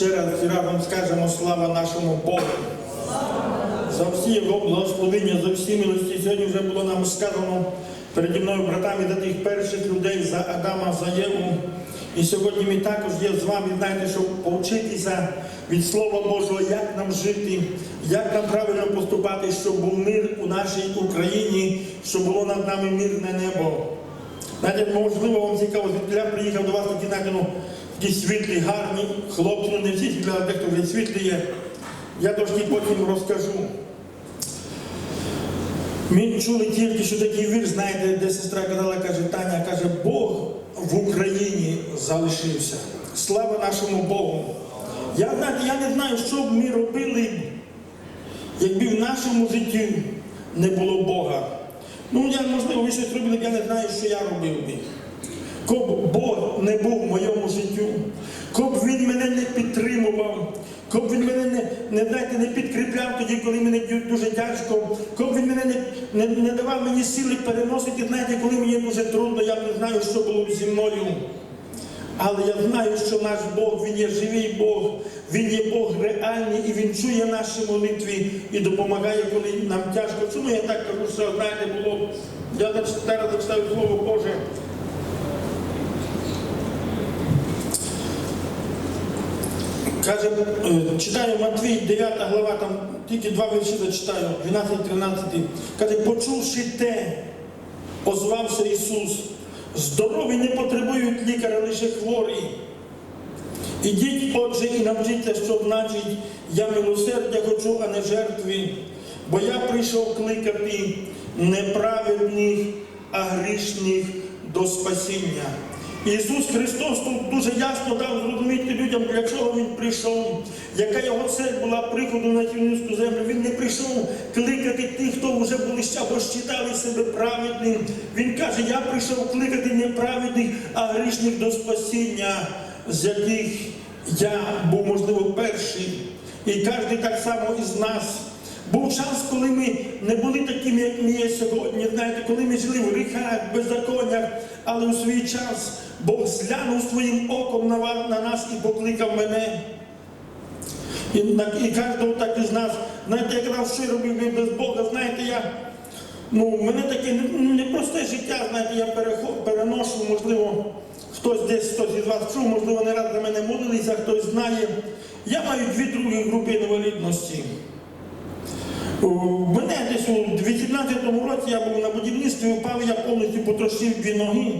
ще раз і разом скажемо слава нашому Богу. За всі його благословення, за всі милості. Сьогодні вже було нам сказано переді мною братами за тих перших людей, за Адама, за Єву. І сьогодні ми також є з вами, знаєте, щоб повчитися від Слова Божого, як нам жити, як нам правильно поступати, щоб був мир у нашій Україні, щоб було над нами мирне небо. Знаєте, можливо, вам цікаво, я приїхав до вас такі, знаєте, такі світлі, гарні хлопці, не всі дехто вже світлі є. Я трошки потім розкажу. Ми чули тільки, що такий вірш, знаєте, де сестра казала, каже, Таня, каже, Бог в Україні залишився. Слава нашому Богу. Я, я не знаю, що б ми робили, якби в нашому житті не було Бога. Ну, я, можливо, ви щось робили, я не знаю, що я робив би. Коб Бог не був в моєму життю, коб він мене не підтримував, коб він мене не, не, знаєте, не підкріпляв тоді, коли мені дуже тяжко, коб він мене не, не, не давав мені сили переносити, знаєте, коли мені дуже трудно, я не знаю, що було б зі мною. Але я знаю, що наш Бог, Він є живий Бог, Він є Бог реальний і Він чує наші молитви і допомагає, коли нам тяжко. Чому я так кажу, що знаєте, було. Я зараз зачитаю Слово Боже. Каже, е, читаю Матвій, 9 глава, там тільки два вірші зачитаю, 12-13. Каже, почувши те, озвався Ісус. Здорові не потребують лікаря, лише хворі. Ідіть, отже, і навчіться, що значить, я милосердя хочу, а не жертви, бо я прийшов кликати неправедних, а грішних до спасіння. Ісус Христос тут дуже ясно дав зрозуміти людям, для чого Він прийшов, яка його цель була приходу на цю землю. Він не прийшов кликати тих, хто вже були або вважали себе праведним. Він каже, я прийшов кликати не праведних, а грішних до спасіння, з яких я був, можливо, перший. І кожен так само із нас. Був час, коли ми не були такими, як ми є сьогодні. Знаєте, коли ми жили в гріхах, беззаконнях, але у свій час Бог зглянув своїм оком на, на нас і покликав мене. І, і кожного так із нас, знаєте, я казав, що робив без Бога, знаєте, я, ну, мене таке не- непросте життя, знаєте, я перехо- переношу, можливо, хтось десь хтось із вас чув, можливо, не раз за мене молилися, хтось знає. Я маю дві другі групи інвалідності. Мене десь у 18-му році я був на будівництві, упав, я повністю потрощив дві ноги.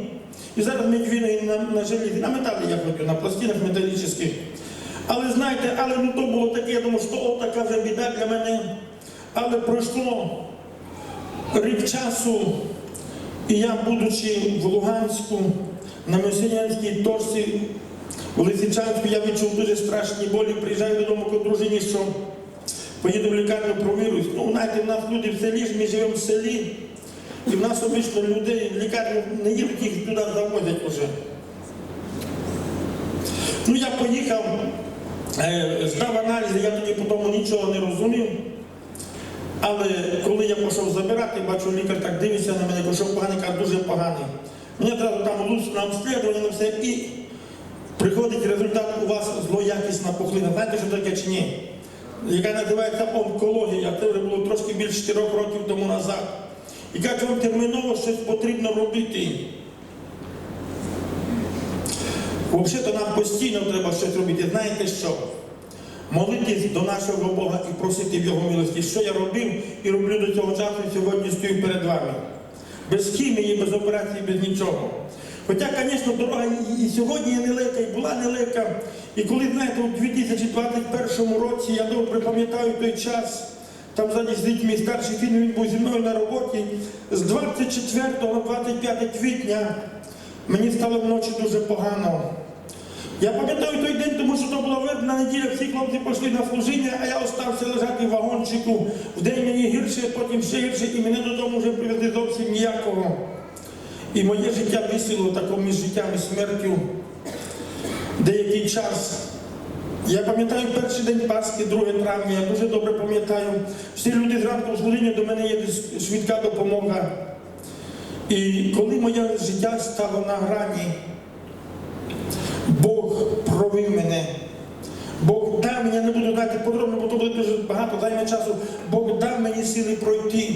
І зараз ми дві на, на желізі, на металі я ходю, на пластинах металічних. Але знаєте, але ну то було таке, я думаю, що от така вже біда для мене. Але пройшло рік часу, і я, будучи в Луганську, на Месенянській торсі, у Лисичанську, я відчув дуже страшні болі, приїжджаю додому до дружині, що поїду в лікарню, провіруюсь. Ну, знаєте, в нас люди в селі ж, ми живемо в селі, і в нас обично людей в лікарню не їдуть, їх туди завозять вже. Ну, я поїхав, е, здав аналізи, я тоді по тому нічого не розумів. Але коли я пішов забирати, бачу, лікар так дивиться на мене, що поганий, каже, дуже поганий. Мені треба там луз на обслідування, на все, і приходить результат, у вас злоякісна пухлина. Знаєте, що таке чи ні? Яка називається онкологія, це було трошки більше 4 років тому назад. І каже, вам терміново щось потрібно робити. Взагалі-то нам постійно треба щось робити. Знаєте що? Молитись до нашого Бога і просити в Його милості. Що я робив і роблю до цього часу, і сьогодні стою перед вами. Без хімії, без операції, без нічого. Хоча, звісно, дорога і сьогодні є нелегка, і була нелегка. І коли, знаєте, у 2021 році, я добре пам'ятаю той час, там ззаді сидить мій старший син, він був зі мною на роботі. З 24 на 25 квітня мені стало вночі дуже погано. Я пам'ятаю той день, тому що то була вербна неділя, всі хлопці пішли на служіння, а я остався лежати в вагончику. В день мені гірше, потім ще гірше, і мене додому вже привезли зовсім ніякого. І моє життя висіло такому між життям і смертю деякий час. Я пам'ятаю перший день Пасхи, 2 травня, я дуже добре пам'ятаю. Всі люди зранку в служіння до мене є швидка допомога. І коли моє життя стало на грані, Бог провів мене Бог дав мені, я не буду дати подробно, бо то буде дуже багато займе часу. Бог дав мені сили пройти.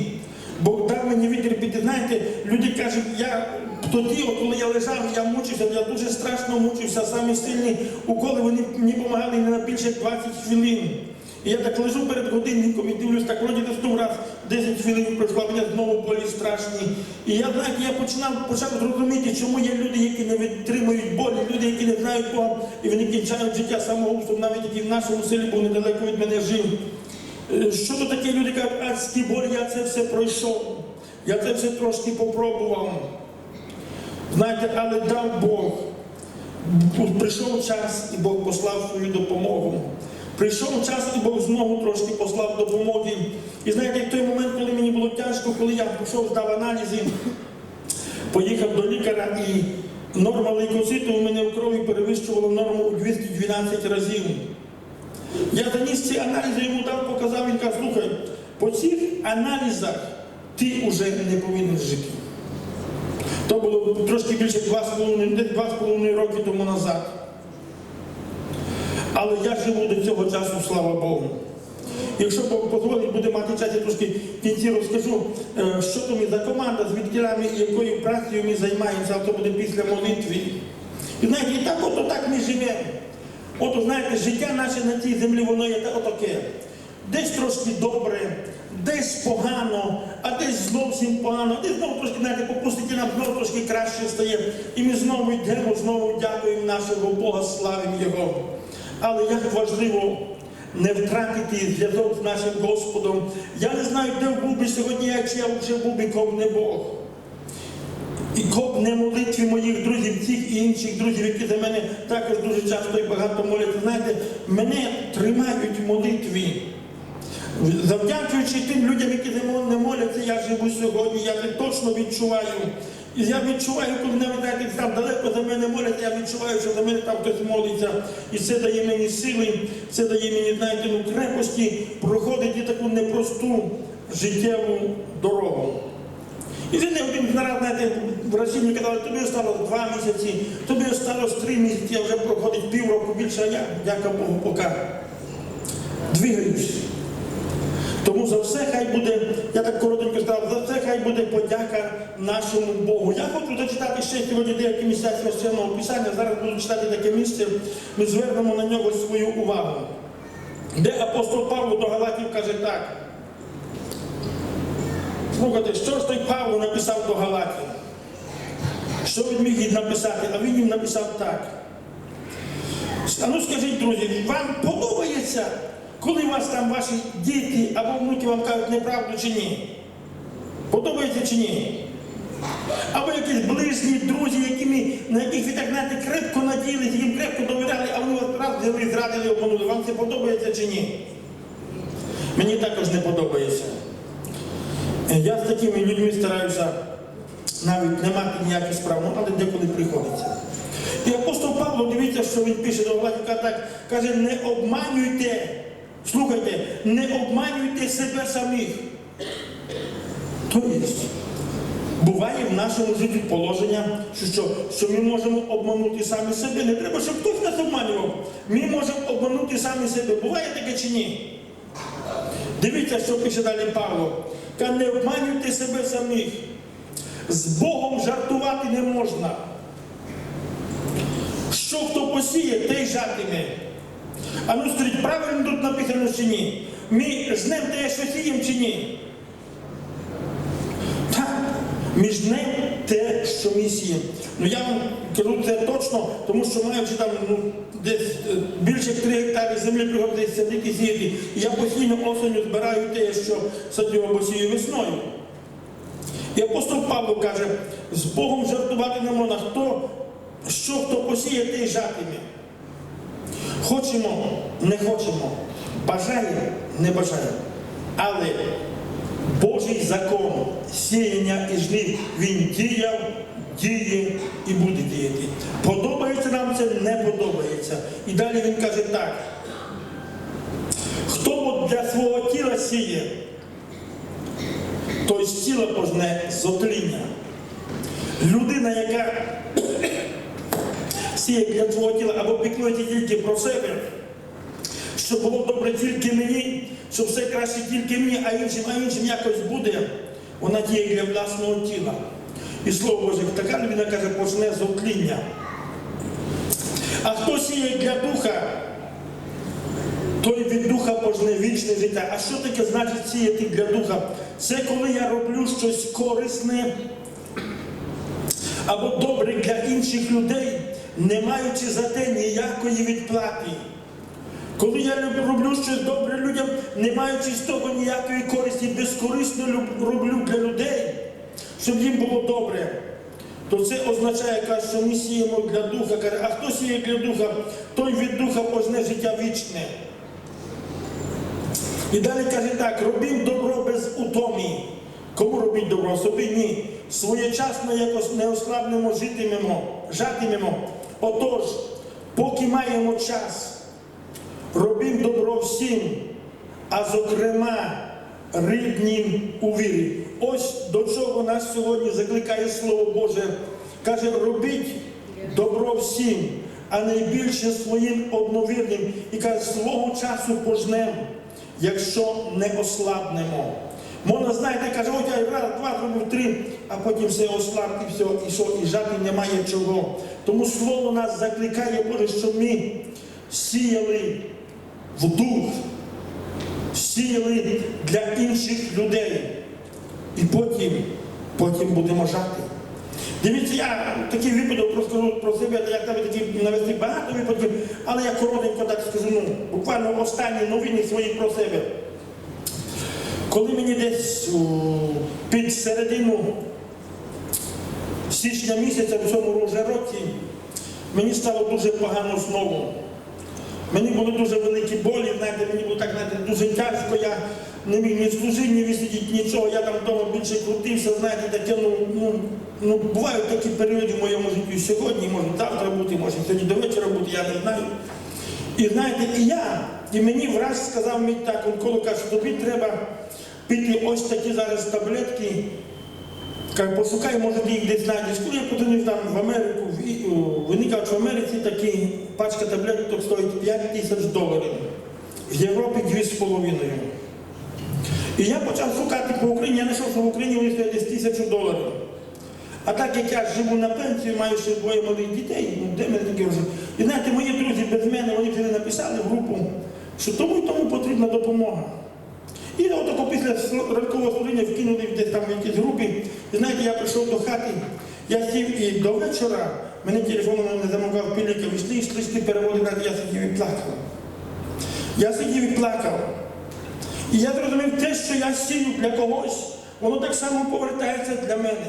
Бог дав мені витерпіти. Знаєте, люди кажуть, я тоді, коли я лежав, я мучився, я дуже страшно мучився. Самі сильні уколи вони мені допомагали не на більше 20 хвилин. І я так лежу перед годинником і дивлюсь, так вроді десь ну раз 10 хвилин пройшло, мене знову болі страшні. І я знаєте, я починав почав зрозуміти, чому є люди, які не витримують болі, люди, які не знають Бога, і вони кінчають життя самогубством, навіть які в нашому селі був недалеко від мене жив. Е, Що то таке люди кажуть, адські болі, я це все пройшов. Я це все трошки попробував. Знаєте, але дав Бог. Прийшов час, і Бог послав свою допомогу. Прийшов час, і Бог знову трошки послав допомоги. І знаєте, в той момент, коли мені було тяжко, коли я пішов, здав аналізи, поїхав до лікаря, і норма лейкоциту у мене в крові перевищувала норму у 212 разів. Я заніс ці аналізи йому дав, слухай, по цих аналізах ти вже не повинен жити. То було трошки більше 2,5 роки тому назад. Але я живу до цього часу, слава Богу. Якщо Бог дозволить, буде мати час, я трошки в кінці розкажу, е, що то ми за команда, звідки ми, якою працею ми займаємося, а то буде після молитви. І знаєте, і так от так ми живемо. От, знаєте, життя наше на цій землі, воно є та- отаке. Десь трошки добре, десь погано, а десь зовсім погано, десь знову трошки, знаєте, по пустоті нам знову трошки краще стає. І ми знову йдемо, знову дякуємо нашого Бога, славимо Його. Але як важливо не втратити зв'язок з нашим Господом. Я не знаю, де був би сьогодні, якщо я вже був би ком не Бог. І коп не молитві моїх друзів, цих і інших друзів, які за мене також дуже часто і багато моляться. Знаєте, мене тримають в молитві. Завдячуючи тим людям, які не моляться, я живу сьогодні, я це точно відчуваю. І я відчуваю, коли навіть знаєте, там далеко за мене моляться, я відчуваю, що за мене там хтось молиться. І це дає мені сили, це дає мені, знаєте, ну, крепості проходити таку непросту життєву дорогу. І він не один раз, знаєте, в Росії казали, тобі осталось два місяці, тобі осталось три місяці, а вже проходить півроку більше, а я, дяка Богу, поки двигаюсь. Все хай буде, я так коротенько сказав, за все хай буде подяка нашому Богу. Я хочу зачитати ще сьогодні деякі місця священного писання. Зараз буду читати таке місце, ми звернемо на нього свою увагу. Де апостол Павло до Галатів каже так. Слухайте, що ж той Павло написав до Галатів? Що він міг їм написати? А він їм написав так. А ну скажіть, друзі, вам подобається, коли вас там ваші діти або внуки вам кажуть неправду чи ні? Подобається чи ні? Або якісь ближні друзі, якими, на яких ви так знаєте, крепко надіялися, їм крепко довіряли, а вони вас взяли, зрадили, обманули. Вам це подобається чи ні? Мені також не подобається. Я з такими людьми стараюся навіть не мати ніяких справ, ну, але деколи приходиться. І апостол Павло, дивіться, що він пише до Галатіка так, каже, не обманюйте, слухайте, не обманюйте себе самих. Тобто, буває в нашому житті положення, що, що, що ми можемо обманути самі себе. Не треба, щоб хтось нас обманював. Ми можемо обманути самі себе. Буває таке чи ні? Дивіться, що пише далі Павло. Каже, не обманюйте себе самих. З Богом жартувати не можна. Що хто посіє, те й жатиме. А ну скажіть, правильно тут написано чи ні? Ми жнемо те, що сіємо чи ні? Так, ми жнемо те, що ми сіємо. Ну я вам кажу це точно, тому що маючи там ну, десь е, більше 3 гектари землі приходиться садити сіяти. І я постійно осенью збираю те, що садю або сію весною. І апостол Павло каже, з Богом жартувати не можна. Хто, що хто посіє, те й жатиме. Хочемо, не хочемо. Бажаємо, не бажаємо. Але Божий закон сіяння і жнив, він діяв, діє і буде діяти. Подобається нам це, не подобається. І далі він каже так. Хто для свого тіла сіє, той з тіла пожне зотління. Людина, яка сіє для свого тіла або піклується тільки про себе, що було добре тільки мені, що все краще тільки мені, а іншим, а іншим якось буде, вона діє для власного тіла. І слово Боже, така людина каже, почне з отління. А хто сіє для духа, той від духа пожне вічне життя. А що таке значить сіяти для духа? Це коли я роблю щось корисне або добре для інших людей, не маючи за те ніякої відплати. Коли я роблю щось добре людям, не маючи з того ніякої користі, безкорисно роблю для людей, щоб їм було добре, то це означає, що ми сіємо для духа. Каже, а хто сіє для духа, той від духа пожне життя вічне. І далі каже так, робім добро без утомі. Кому робіть добро? Собі ні. Своєчасно якось неослабнемо житимемо, жатимемо. Отож, поки маємо час, робім добро всім, а зокрема ріднім у вірі. Ось до чого нас сьогодні закликає Слово Боже. Каже, робіть добро всім, а найбільше своїм одновірним. І каже, свого часу пожнемо, якщо не ослабнемо. Можна, знаєте, каже, от я раз, два, зробив три, а потім все ослаб і все, і що, і жати немає чого. Тому слово нас закликає, Боже, щоб ми сіяли в дух, сіяли для інших людей. І потім, потім будемо жати. Дивіться, я такий випадок розкажу про себе, як там такі навести багато випадків, але я коротенько так скажу, ну, буквально останні новини свої про себе. Коли мені десь під середину січня місяця в цьому вже році, мені стало дуже погано знову. Мені були дуже великі болі, знаєте, мені було так знаєте, дуже тяжко, я не міг ні служити, ні висидіти нічого, я там вдома більше крутився, знаєте, таке, ну, ну, ну, бувають такі періоди в моєму житті сьогодні, може завтра бути, може сьогодні до вечора бути, я не знаю. І знаєте, і я, і мені враз сказав мій так, онколог каже, тобі треба пити ось такі зараз таблетки, пошукай, може ти їх десь знайдеш. Коли я подивився в Америку, в, І- у- виникав, що в Америці такі пачка таблеток стоїть 5 тисяч доларів, в Європі 2,5. І я почав шукати по Україні, я знайшов, що в Україні вони стоять десь тисячу доларів. А так як я живу на пенсію, маю ще двоє малих дітей, ну де мене такі вже. І знаєте, мої друзі без мене, вони вже написали в групу, що тому і тому потрібна допомога. І отако після ранкового служіння вкинули десь там в якійсь групі. І знаєте, я прийшов до хати, я сів і до вечора мене телефоном не замовляв піліка, вийшли, йшли, йшли переводити, я сидів і плакав. Я сидів і плакав. І я зрозумів, те, що я сію для когось, воно так само повертається для мене.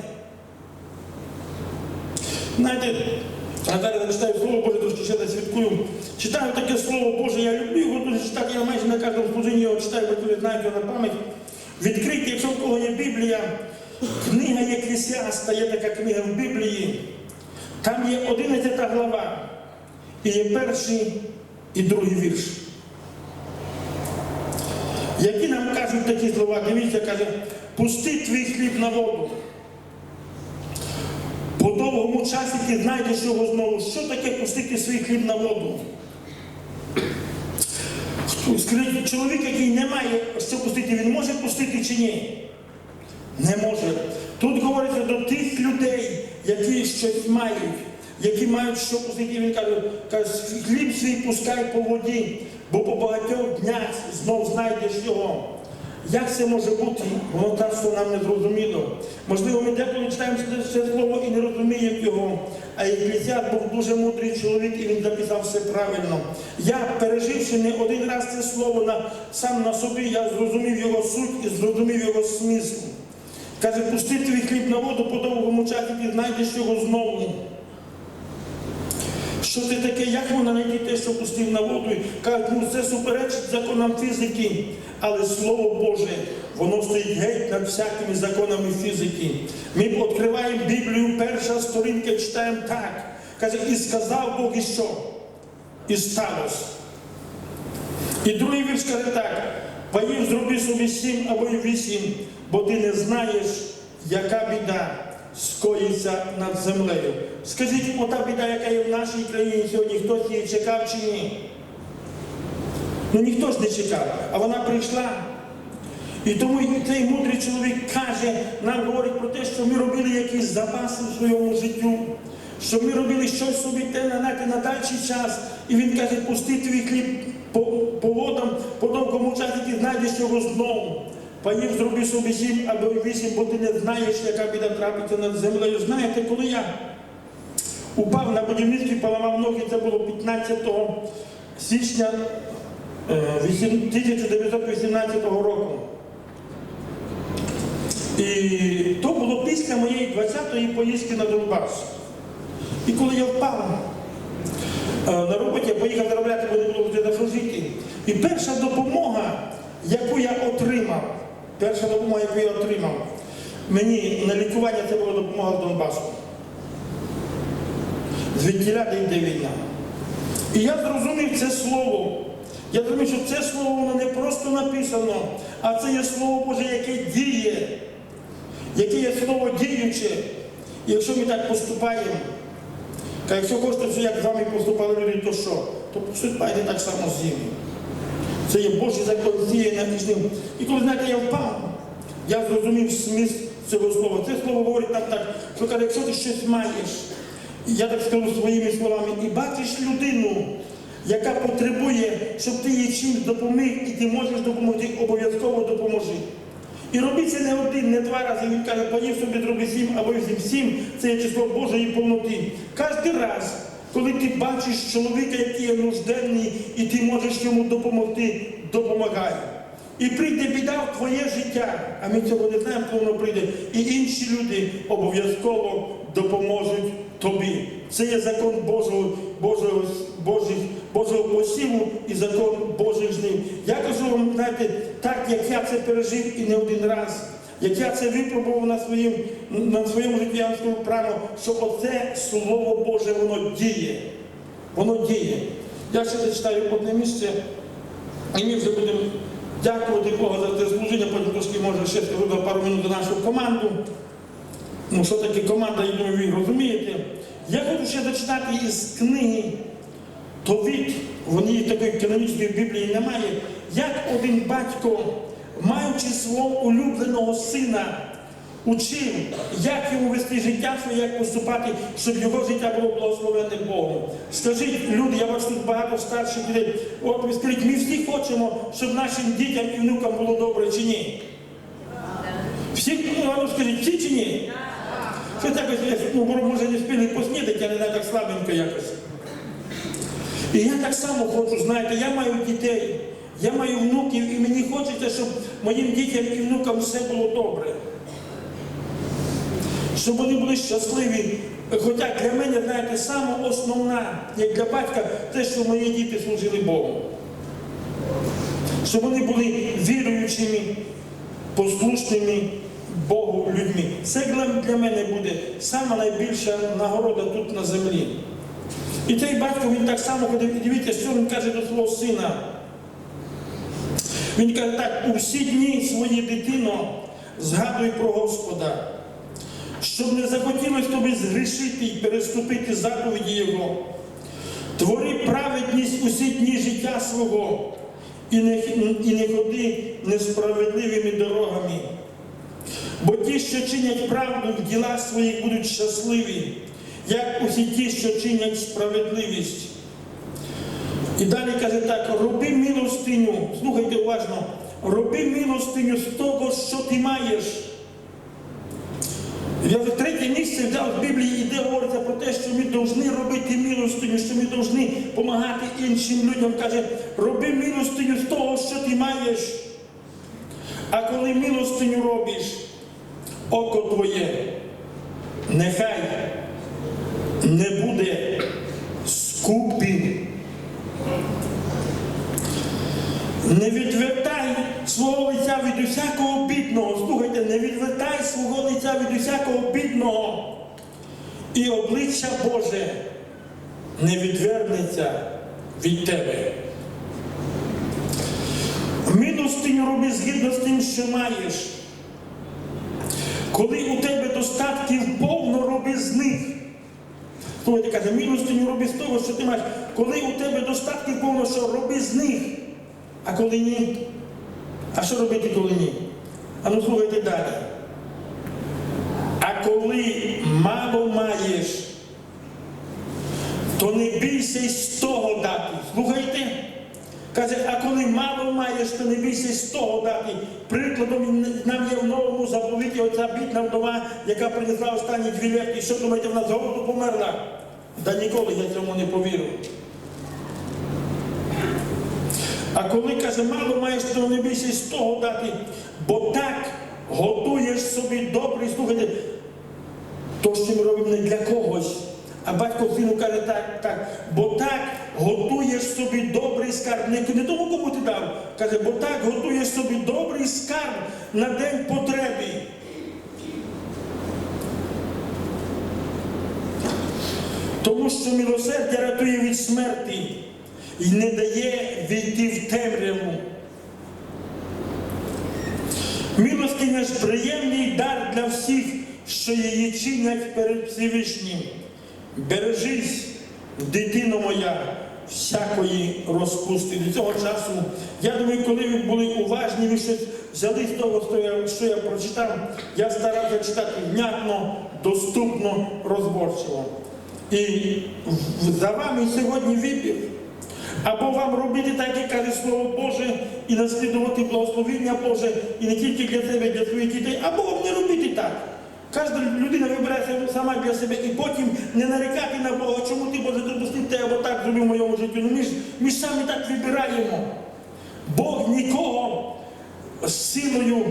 Знаєте, а я читаю Слово Боже, трошки ще десь свідкую. Читаю таке Слово Боже, я люблю його дуже читати, я майже на кожному служінні його читаю, бо я знаю його на пам'ять. Відкрийте, якщо в кого є Біблія, книга Єклісіаста, є така книга в Біблії. Там є 11 глава, і є перший і другий вірш. Які нам кажуть такі слова, дивіться, каже, пусти твій хліб на воду. По довгому часі ти знайдеш його знову. Що таке пустити свій хліб на воду? Скажіть, чоловік, який не має що пустити, він може пустити чи ні? Не може. Тут говориться до тих людей, які щось мають, які мають що пустити. Він каже, каже, хліб свій пускай по воді, бо по багатьох днях знов знайдеш його. Як це може бути? Воно так, нам не зрозуміло. Можливо, ми деколи читаємо це, слово і не розуміємо його. А Єклісіат був дуже мудрий чоловік, і він написав все правильно. Я, переживши не один раз це слово на, сам на собі, я зрозумів його суть і зрозумів його смисл. Каже, пусти твій хліб на воду по довгому часі, ти знайдеш його знову. Що це таке, як можна знайти те, що пустив на воду? Кажуть, ну це суперечить законам фізики. Але Слово Боже, воно стоїть геть над всякими законами фізики. Ми відкриваємо Біблію, перша сторінка читаємо так. Каже, і сказав Бог і що? І сталося. І другий вірш каже так: Паїв зроби собі сім або вісім, бо ти не знаєш, яка біда скоїться над землею. Скажіть, ота біда, яка є в нашій країні сьогодні, хтось її чекав чи ні? Ну ніхто ж не чекав, а вона прийшла. І тому цей мудрий чоловік каже, нам говорить про те, що ми робили якісь запаси в своєму життю, що ми робили щось собі те на, на, дальший час. І він каже, пусти твій хліб по, по водам, по довгому часі ти знайдеш його знову. Поїв, зроби собі сім або вісім, бо ти не знаєш, яка біда трапиться над землею. Знаєте, коли я упав на будівництві, поламав ноги, це було 15 січня е, 1918 року. І то було після моєї 20-ї поїздки на Донбас. І коли я впав е, на роботі, я поїхав заробляти, бо не було де на жити. І перша допомога, яку я отримав, перша допомога, яку я отримав, мені на лікування це була допомога з Донбасу. Звідтіля де йде війна. І я зрозумів це слово. Я зрозумів, що це слово воно не просто написано, а це є слово Боже, яке діє, яке є слово діюче. І якщо ми так поступаємо, якщо хочете, як з вами поступали люди, то що? То поступайте так само з ними. Це є Божий закон діє на ним. І коли знаєте, я впав, я зрозумів смисл цього слова. Це слово говорить нам так, що каже, якщо ти щось маєш, я так скажу своїми словами, і бачиш людину, яка потребує, щоб ти їй чимось допоміг, і ти можеш допомогти, обов'язково допоможи. І роби це не один, не два рази. Він каже, поїв собі зроби сім або вісім. Сім це є число Божої повноти. Кожен раз, коли ти бачиш чоловіка, який є нужденний, і ти можеш йому допомогти, допомагай. І прийде біда в твоє життя, а ми цього не знаємо, коли воно прийде. І інші люди обов'язково допоможуть тобі. Це є закон Божого, Божого, Божих, Божого посіву і закон Божих жнив. Я кажу вам, знаєте, так як я це пережив і не один раз, як я це випробував на своїм, на своєму житті, я вам скажу право, що оце Слово Боже, воно діє. Воно діє. Я ще зачитаю одне місце, і ми вже будемо дякувати Богу за це служіння, потім трошки може ще скажу пару минут за нашу команду. Ну, що таке команда, я думаю, ви розумієте. Я хочу ще зачитати із книги Товіт, в ній такої канонічної Біблії немає, як один батько, маючи свого улюбленого сина, учив, як йому вести життя своє, як поступати, щоб його життя було благословенне Богом. Скажіть, люди, я бачу тут багато старших людей, от ви скажіть, ми всі хочемо, щоб нашим дітям і внукам було добре чи ні? Всі, ну, ну скажіть, всі чи ні? Це так, ну, може не спили поснідати, але не так слабенько якось. І я так само хочу, знаєте, я маю дітей, я маю внуків, і мені хочеться, щоб моїм дітям і внукам все було добре. Щоб вони були щасливі. Хоча для мене, знаєте, саме основна, як для батька, те, що мої діти служили Богу. Щоб вони були віруючими, послушними Богу людьми. Це для мене буде сама найбільша нагорода тут на землі. І цей батько він так само ходив, і дивіться, що він каже до свого сина. Він каже так, у всі дні свої дитино, згадуй про Господа, щоб не захотілося тобі згрішити і переступити заповіді Його. Твори праведність усі дні життя свого і не, і не ходи несправедливими дорогами. Бо ті, що чинять правду в ділах своїх, будуть щасливі, як усі ті, що чинять справедливість. І далі каже так: роби милостиню, слухайте уважно, роби милостиню з того, що ти маєш. Я вже третє місце взяв з Біблії, де говориться про те, що ми повинні робити милостиню, що ми повинні допомагати іншим людям. Каже, роби милостиню з того, що ти маєш. А коли милостиню робиш, око твоє, нехай не буде скупі. Не відвертай свого лиця від усякого бідного. Слухайте, не відвертай свого лиця від усякого бідного. І обличчя Боже не відвернеться від тебе. Милостиню роби згідно з тим, що маєш. Коли у тебе достатків повно роби з них. Слухайте, каже, милостиню роби з того, що ти маєш. Коли у тебе достатків повно, що роби з них. А коли ні? А що робити, коли ні? А ну слухайте далі. А коли мало маєш, то не бійся з того дати. Слухайте? Каже, а коли мало маєш, то не бійся з того дати. Прикладом нам є в новому заповіті оця бідна вдова, яка принесла останні дві лепки. Що думаєте, вона з голоду померла? Да ніколи я цьому не повірю. А коли каже, мало маєш, то не й з того дати, бо так готуєш собі добрий, слухайте, то, що ми робимо не для когось. А батько сину каже, так, так, бо так готуєш собі добрий скарб. Не, не тому, кому ти дав. Каже, бо так готуєш собі добрий скарб на день потреби. Тому що милосердя рятує від смерті і не дає війти в темряву. Милостиня ж приємний дар для всіх, що її чинять перед Всевишнім. Бережись, дитино моя, всякої розпусти. До цього часу, я думаю, коли ви були уважні, ви щось взяли з того, що я, що я прочитав, я старався читати внятно, доступно, розборчиво. І за вами сьогодні вибір. Або вам робити так, як каже Слово Боже, і наслідувати благословення Боже, і не тільки для себе, для своїх дітей, або вам не робити так. Кожна людина вибирає сама для себе і потім не нарікати на Бога, чому ти Боже допустив те або так зробив в моєму житті. Ну ми ж, ми ж самі так вибираємо. Бог нікого силою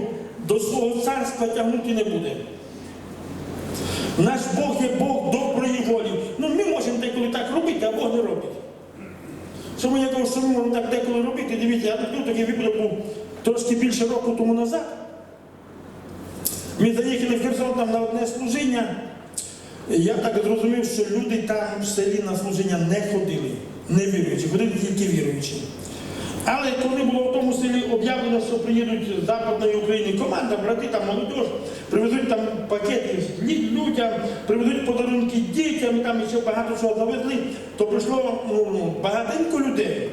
до свого царства тягнути не буде. Наш Бог є Бог доброї волі. Ну ми можемо деколи так робити, а Бог не робить. Чому можемо так деколи робити? Дивіться, я тут такий випадок був трошки більше року тому назад. Ми заїхали в Херсон там на одне служіння. Я так зрозумів, що люди там в селі на служіння не ходили, не віруючі, ходили тільки віруючі. Але коли було в тому селі об'явлено, що приїдуть з Западної України команда, брати там молодь, привезуть там пакети людям, привезуть подарунки дітям, там ще багато чого завезли, то прийшло ну, багатенько людей.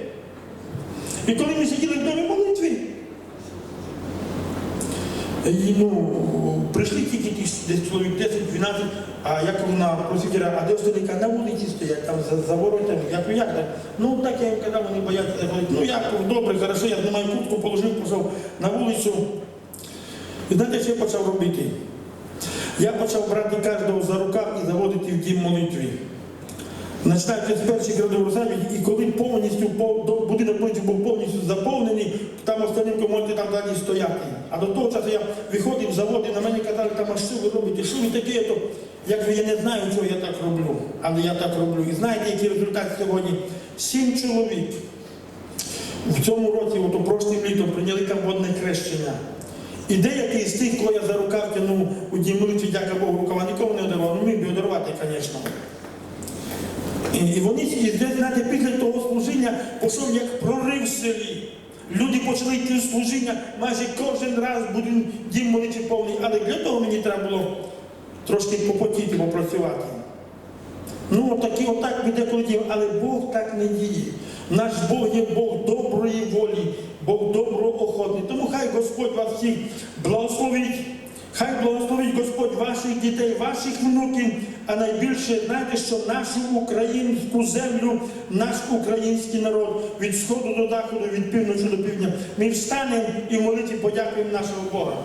І коли ми сиділи в домі молитві, і, ну, прийшли тільки десь чоловік 10-12, а як вона просвітера, а де остальні на вулиці стоять, там за, за воротами. Я кажу, як так? Ну так я їм казав, вони бояться заходити. Ну як, добре, хорошо, я знімаю куртку, положив, пішов на вулицю. І знаєте, що я почав робити? Я почав брати кожного за рукав і заводити в дім молитві. Починаючи з перших рядів Русалів, і коли повністю будинок повністю був повністю заповнений, там останнім можете там далі стояти. А до того часу я виходив з заводу, на мене казали, там, а що ви робите, що ви таке? То, я кажу, я не знаю, чого я так роблю, але я так роблю. І знаєте, який результат сьогодні? Сім чоловік в цьому році, от прошлим літом, прийняли там хрещення. І деякий з тих, кого я за рукав тягнув у дім молитві, дяка Богу, рукава нікому не одавав, ну міг би одарувати, звісно. І, вони знаєте, після того служіння пішов як прорив в селі. Люди почали йти в служіння майже кожен раз буде дім молитві повний. Але для того мені треба було трошки попотіти, попрацювати. Ну, отакі, отак ми деколи діємо, але Бог так не діє. Наш Бог є Бог доброї волі, Бог доброохотний. Тому хай Господь вас всіх благословить. Хай благословить Господь ваших дітей, ваших внуків, а найбільше знайте, що нашу українську землю, наш український народ від сходу до заходу, від півночі до півдня. Ми встанемо і в молитві подякуємо нашого Бога.